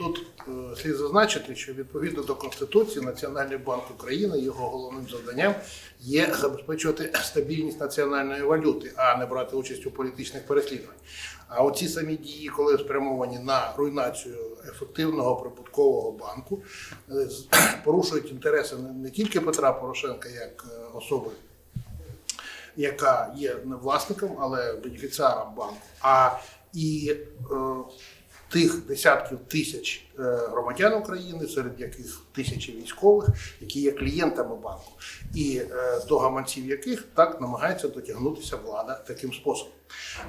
тут е, слід зазначити, що відповідно до Конституції Національний банк України його головним завданням є забезпечувати стабільність національної валюти, а не брати участь у політичних переслідуваннях. А оці самі дії, коли спрямовані на руйнацію ефективного прибуткового банку, е, порушують інтереси не- не тільки Петра Порошенка як е, особи яка є не власником, але бенефіціаром банку, а і е, тих десятків тисяч е, громадян України, серед яких тисячі військових, які є клієнтами банку, і е, до гаманців яких так намагається дотягнутися влада таким способом.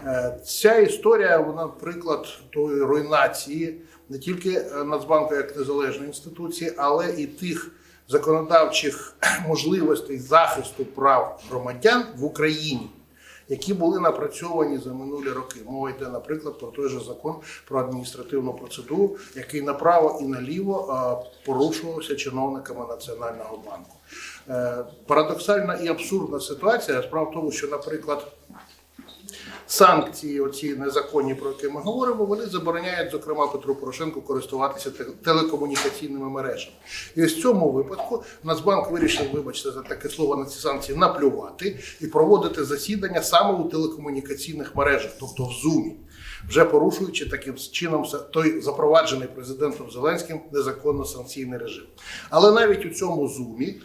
Е, ця історія, вона приклад тої руйнації не тільки Нацбанку як незалежної інституції, але і тих законодавчих можливостей захисту прав громадян в Україні, які були напрацьовані за минулі роки. Мова йде, наприклад, про той же закон про адміністративну процедуру, який направо і наліво порушувався чиновниками Національного банку. Е, Парадоксальна і абсурдна ситуація. Справа в тому, що, наприклад, санкції, оці незаконні, про які ми говоримо, вони забороняють, зокрема, Петру Порошенку користуватися телекомунікаційними мережами. І ось в цьому випадку Нацбанк вирішив, вибачте за таке слово на ці санкції, наплювати і проводити засідання саме у телекомунікаційних мережах, тобто в Зумі. Вже порушуючи таким чином той запроваджений президентом Зеленським незаконно санкційний режим. Але навіть у цьому зумі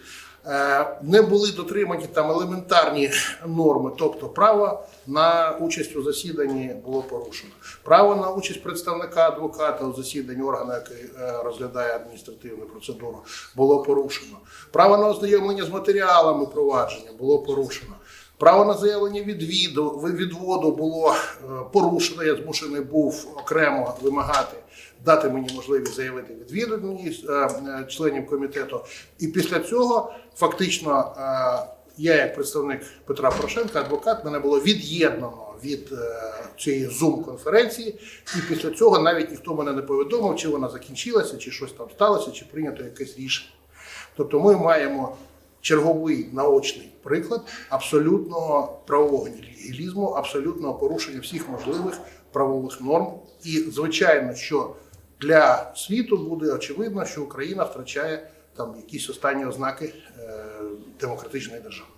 не були дотримані там елементарні норми, тобто право на участь у засіданні було порушено. Право на участь представника адвоката у засіданні органу, який е, розглядає адміністративну процедуру, було порушено. Право на ознайомлення з матеріалами провадження було порушено. Право на заявлення відвіду, відводу було е, порушено. Я змушений був окремо вимагати дати мені можливість заявити відвід мені е, е, членів комітету. І після цього фактично я, як представник Петра Порошенка, адвокат, мене було від'єднано від цієї зум-конференції, і після цього навіть ніхто мене не повідомив, чи вона закінчилася, чи щось там сталося, чи прийнято якесь рішення. Тобто ми маємо черговий наочний приклад абсолютного правового нігілізму, абсолютного порушення всіх можливих правових норм. І звичайно, що для світу буде очевидно, що Україна втрачає там якісь останні ознаки е, демократичної держави.